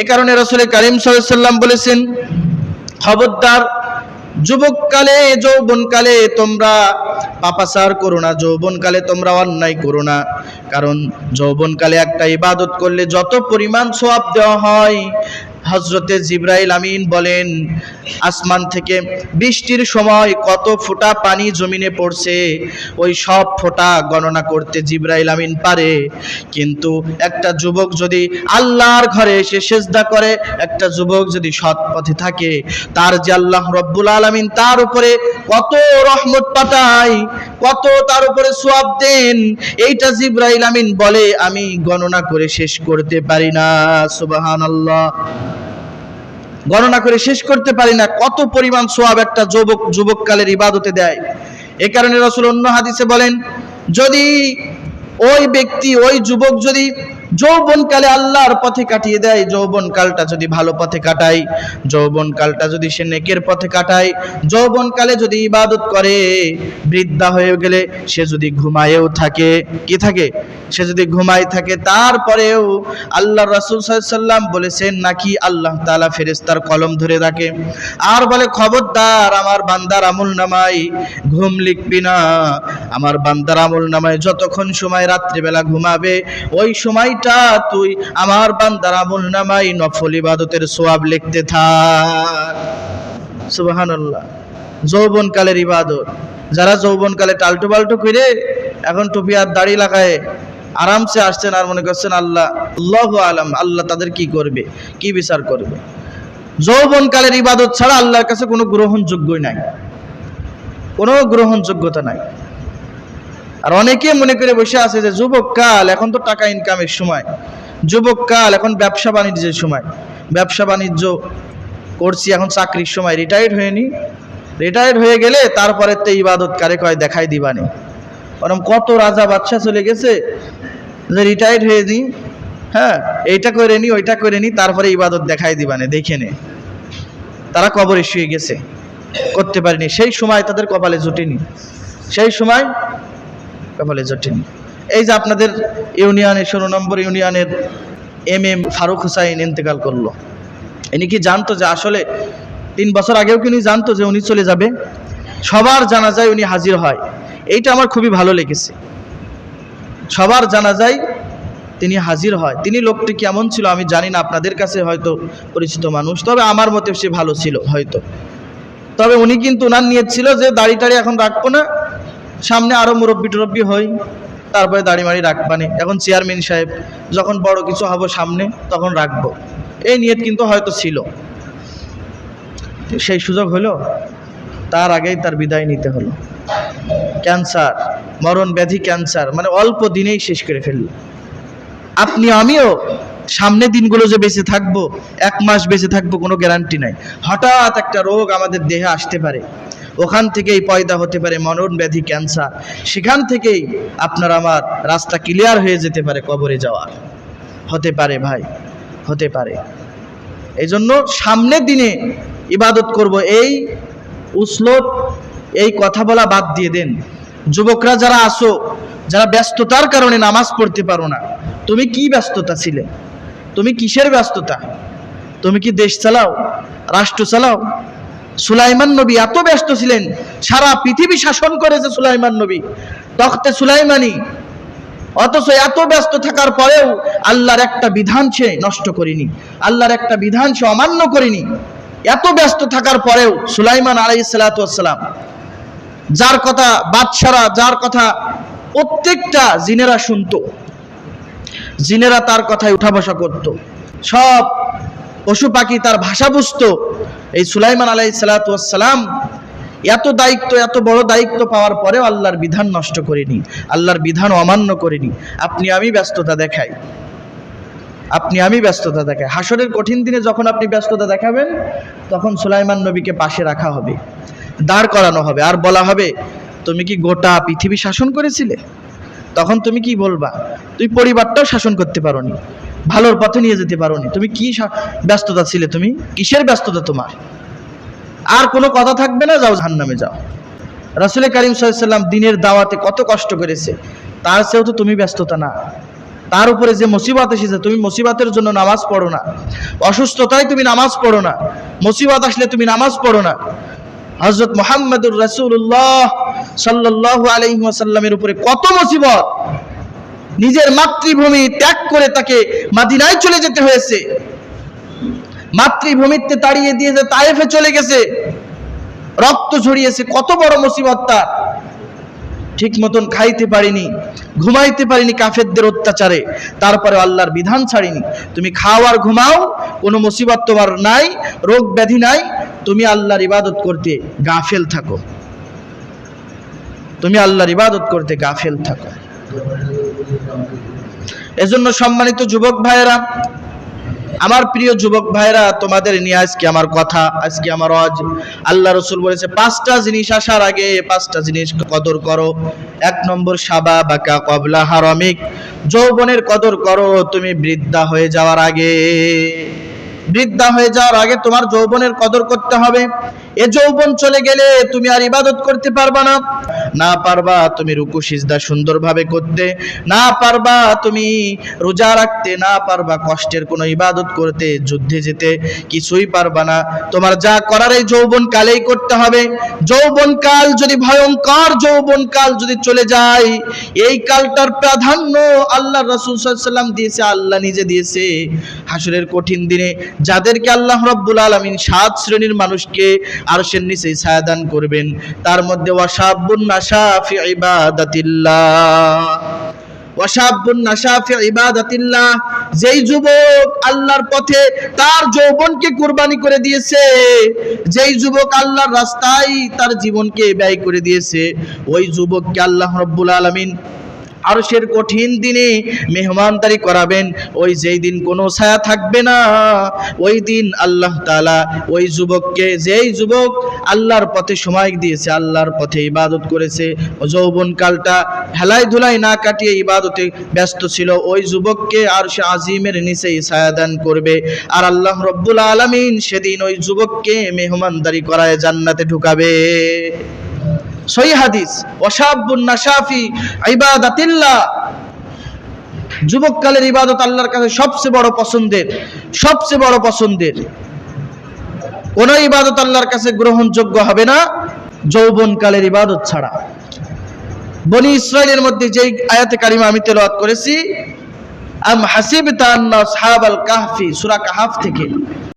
এ কারণে রসুল করিম সাল্লাম বলেছেন, খবরদার, যুবককালে, যৌবনকালে তোমরা পাপাচার করো না, যৌবনকালে তোমরা অন্যায় করো না। কারণ যৌবনকালে একটা ইবাদত করলে যত পরিমাণ সোয়াব দেওয়া হয় হজরতে জিব্রাইল আমিন বলেন, আসমান থেকে বৃষ্টির সময় কত ফোঁটা পানি জমিনে পড়ছে, ওই সব ফোঁটা গণনা করতে জিব্রাইল আমিন পারে। কিন্তু একটা যুবক যদি আল্লাহর ঘরে এসে সেজদা করে, একটা যুবক যদি সৎ পথে থাকে, তার যে আল্লাহ রব্বুল আলমিন তার উপরে কত রহমত পাঠায়, কত তার উপরে সোয়াব দেন, এইটা জিব্রাইল আমিন বলে, আমি গণনা করে শেষ করতে পারি না। সুবাহান আল্লাহ গণনা করে শেষ করতে পারি না, কত পরিমাণ সোয়াব একটা যুবক, যুবককালের ইবাদতে দেয়। এ কারণে রসুল অন্য হাদিসে বলেন, যদি ওই ব্যক্তি, ওই যুবক যদি যৌবনকালে আল্লাহর পথে কাটিয়ে দেয়। যৌবনকালটা যদি ভালো পথে কাটায়, যৌবনকালটা যদি সে নেকের পথে কাটায়, যৌবনকালে যদি ইবাদত করে, বৃদ্ধা হয়ে গেলে সে যদি ঘুমায়েও থাকে, কি থাকে? সে যদি ঘুমায় থাকে, তারপরেও আল্লাহ রাসুল সাল্লাম বলেছেন, নাকি আল্লাহ তালা ফেরেস্তার কলম ধরে রাখে? আর বলে, খবরদার, আমার বান্দার আমল নামাই ঘুম লিখবি না। আমার বান্দার আমল নামায় যতক্ষণ সময় রাত্রিবেলা ঘুমাবে, ওই সময়টা তুই আমার বান্দার নামাই নফল ইবাদতের সোয়াব লিখতে থাক। যৌবনকালের ইবাদত। যারা যৌবনকালে টালটু পাল্টু করে এখন টুপি আর দাড়ি লাগায়, আরামসে আসছেন আর মনে করছেন, আল্লাহ আল্লাহ আলম, আল্লাহ তাদের কি করবে? কি বিচার করবে? যৌবনকালের ইবাদত ছাড়া আল্লাহর কাছে কোনো গ্রহণযোগ্যই নাই। কোনো গ্রহণযোগ্যতা নাই। আর অনেকে মনে করে বসে আছে যে যুবক কাল, এখন তো টাকা ইনকামের সময়। যুবক কাল, এখন ব্যবসা বাণিজ্যের সময়। ব্যবসা বাণিজ্য করছি, এখন চাকরির সময়। রিটায়ার্ড হয়নি। রিটায়ার্ড হয়ে গেলে তারপরে তো ইবাদত কারে কয় দেখাই দিবানি। বরং কত রাজা বাদশা চলে গেছে যে রিটায়ার্ড হয়ে নি হ্যাঁ এইটা করে নি, ওইটা করে নি, তারপরে ইবাদত দেখাই দিবানে, দেখে নে। তারা কবরে শুয়ে গেছে, করতে পারেনি। সেই সময় তাদের কপালে জুটেনি। সেই সময় কপালে জটেনি এই যে আপনাদের ইউনিয়নের ষোলো নম্বর ইউনিয়নের এম এম ফারুক হুসাইন ইন্তেকাল করল। ইনি কি জানতো যে আসলে তিন বছর আগেও কি উনি জানতো যে উনি চলে যাবে? সবার জানা যায় উনি হাজির হয়। এইটা আমার খুবই ভালো লেগেছে। সবার জানা যায় তিনি হাজির হয়। তিনি লোকটি কেমন ছিল আমি জানি না, আপনাদের কাছে হয়তো পরিচিত মানুষ, তবে আমার মতে সে ভালো ছিল হয়তো। তবে উনি কিন্তু ওনার নিয়ত ছিল যে, দাড়ি টাড়ি এখন রাখব না সামনে আরও মুরব্বি টুরব্বি হই, তারপরে দাড়ি মাড়ি রাখবানে। এখন চেয়ারম্যান সাহেব, যখন বড় কিছু হব সামনে, তখন রাখব। এই নিয়ত কিন্তু হয়তো ছিল। সেই সুযোগ হলো, তার আগেই তার বিদায় নিতে হলো। ক্যান্সার, মরণ ব্যাধি ক্যান্সার মানে অল্প দিনেই শেষ করে ফেলল। আপনি, আমিও সামনে দিনগুলো যে বেঁচে থাকব, এক মাস বেঁচে থাকব, কোনো গ্যারান্টি নাই। হঠাৎ একটা রোগ আমাদের দেহে আসতে পারে। ওখান থেকেই পয়দা হতে পারে মরণ ব্যাধি ক্যান্সার। সেখান থেকেই আপনার আমার রাস্তা ক্লিয়ার হয়ে যেতে পারে কবরে যাওয়ার। হতে পারে ভাই, হতে পারে। এই জন্য সামনের দিনে ইবাদত করব, এই উসলত, এই কথা বলা বাদ দিয়ে দেন। যুবকরা যারা আসো, যারা ব্যস্ততার কারণে নামাজ পড়তে পারো না, তুমি কি ব্যস্ততা ছিলে? তুমি কিসের ব্যস্ততা? তুমি কি দেশ চালাও, রাষ্ট্র চালাও? সুলাইমান নবী এত ব্যস্ত ছিলেন, সারা পৃথিবী শাসন করেছে সুলাইমান নবী। তখতে সুলাইমানি, অথচ এত ব্যস্ত থাকার পরেও আল্লাহর একটা বিধান সে নষ্ট করিনি, আল্লাহর একটা বিধান সে অমান্য করিনি। এত ব্যস্ত থাকার পরেও সুলাইমান আলাই সালাতাম যার কথা বাদশারা, যার কথা প্রত্যেকটা জিনেরা শুনতো, জিনেরা তার কথায় উঠা বসা করত। সব পশু পাখি, তার ভাষা বুঝতো। এই সুলাইমান আলাই সালাতাম এত দায়িত্ব, এত বড় দায়িত্ব পাওয়ার পরেও আল্লাহর বিধান নষ্ট করিনি, আল্লাহর বিধান অমান্য করিনি। আপনি আমি ব্যস্ততা দেখাই। আপনি আমি ব্যস্ততা দেখাই। হাসরের কঠিন দিনে যখন আপনি ব্যস্ততা দেখাবেন, তখন সুলাইমান নবীকে পাশে রাখা হবে, দাঁড় করানো হবে। আর বলা হবে, তুমি কি গোটা পৃথিবী শাসন করেছিলে? তখন তুমি কি বলবা? তুই পরিবারটাও শাসন করতে পারোনি। ভালোর পথে নিয়ে যেতে পারোনি। তুমি কি ব্যস্ততা ছিলে তুমি? কিসের ব্যস্ততা তোমার? আর কোনো কথা থাকবে না, যাও জাহান্নামে যাও। রাসুল করিম সাল্লাম দিনের দাওয়াতে কত কষ্ট করেছে। তার চেয়েও তো তুমি ব্যস্ততা না। তার উপরে যে মুসিবত এসেছে, তুমি মুসিবতের জন্য নামাজ পড়ো না। অসুস্থতায় তুমি নামাজ পড়ো না। মুসিবত আসলে তুমি নামাজ পড়ো না। হজরত মোহাম্মদুর রাসূলুল্লাহ সাল্লাল্লাহু আলাইহি ওয়াসাল্লামের উপরে কত মুসিবত। নিজের মাতৃভূমি ত্যাগ করে তাকে মাদিনায় চলে যেতে হয়েছে। মাতৃভূমিতে তাড়িয়ে দিয়ে যে তায়েফে চলে গেছে, রক্ত ঝরিয়েছে, কত বড় মুসিবত তার। ঠিক মতন খাইতে পারিনি, ঘুমাইতে পারিনি কাফেরদের অত্যাচারে। তারপরে আল্লাহর বিধান ছাড়িনি। তুমি খাও আর ঘুমাও, কোনো মুসিবত তোমার নাই, রোগ ব্যাধি নাই, তুমি আল্লাহর ইবাদত করতে গাফেল থাকো। তুমি আল্লাহর ইবাদত করতে গাফেল থাকো। এজন্য সম্মানিত যুবক ভাইয়েরা, আমার প্রিয় যুবক ভাইরা তোমাদের নিয়ে আজকে আমার কথা, আজকে আমার অজ আল্লাহ রসুল বলেছে, পাঁচটা জিনিস আসার আগে পাঁচটা জিনিস কদর করো। এক নম্বর, সাবা বাকা কবলা হারমিক। যৌবনের কদর করো, তুমি বৃদ্ধা হয়ে যাওয়ার আগে। বৃদ্ধা হয়ে যাওয়ার আগে তোমার যৌবনের কদর করতে হবে। এ যৌবন চলে গেলে তুমি আর ইবাদত করতে পারবা না। না পারবা তুমি রুকু সিজদা সুন্দরভাবে করতে। না পারবা তুমি রোজা রাখতে। না পারবা কষ্টের কোনো ইবাদত করতে, যুদ্ধে যেতে। কিছুই পারবা না। তোমার যা করার এই যৌবন কালেই করতে হবে। যৌবন কাল যদি ভয়ঙ্কর যৌবন কাল যদি চলে যায়, এই কালটার প্রাধান্য আল্লাহ রসুল সাল্লাম দিয়েছে, আল্লাহ নিজে দিয়েছে। হাসরের কঠিন দিনে যাদেরকে আল্লাহ রব্বুল আলমিন সাত শ্রেণির মানুষকে আরশের নিচে ছায়াদান করবেন, তার মধ্যে ওয়াসাবুন নাশাফি ইবাদাতিল্লাহ। ওয়াসাবুন যেই যুবক আল্লাহর পথে তার যৌবনকে কুরবানি করে দিয়েছে, যেই যুবক আল্লাহর রাস্তায় তার জীবনকে ব্যয় করে দিয়েছে, ওই যুবককে আল্লাহ রব্বুল আলামিন আরশের কঠিন দিনে মেহমানদারি করাবেন। ওই যেই দিন কোনো ছায়া থাকবে না, ওই দিন আল্লাহ তাআলা ওই যুবককে যেই যুবক আল্লাহর পথে সময় দিয়েছে, আল্লাহর পথে ইবাদত করেছে, যৌবন কালটা হেলাই ধুলাই না কাটিয়ে ইবাদতে ব্যস্ত ছিল, ওই যুবককে আর সে আজিমের নিচেই ছায়াদান করবে। আর আল্লাহ রব্বুল আলামিন সেদিন ওই যুবককে মেহমানদারি করায় জান্নাতে ঢুকাবে। সহি হাদিস ওয়াসাবুন নাশাফি, ইবাদাতিল্লাহ। যুবককালের ইবাদত আল্লাহর কাছে সবচেয়ে বড় পছন্দের, সবচেয়ে বড় পছন্দের। কোন ইবাদত আল্লাহর কাছে গ্রহণযোগ্য হবে না, যৌবনকালের ইবাদত ছাড়া। বনি ইসরায়েলের মধ্যে যেই আয়াতে কারিমা আমি তেলাওয়াত করেছি, আম হাসিবতা আন্না আসহাবাল কাহফি, সূরা কাহাফ থেকে।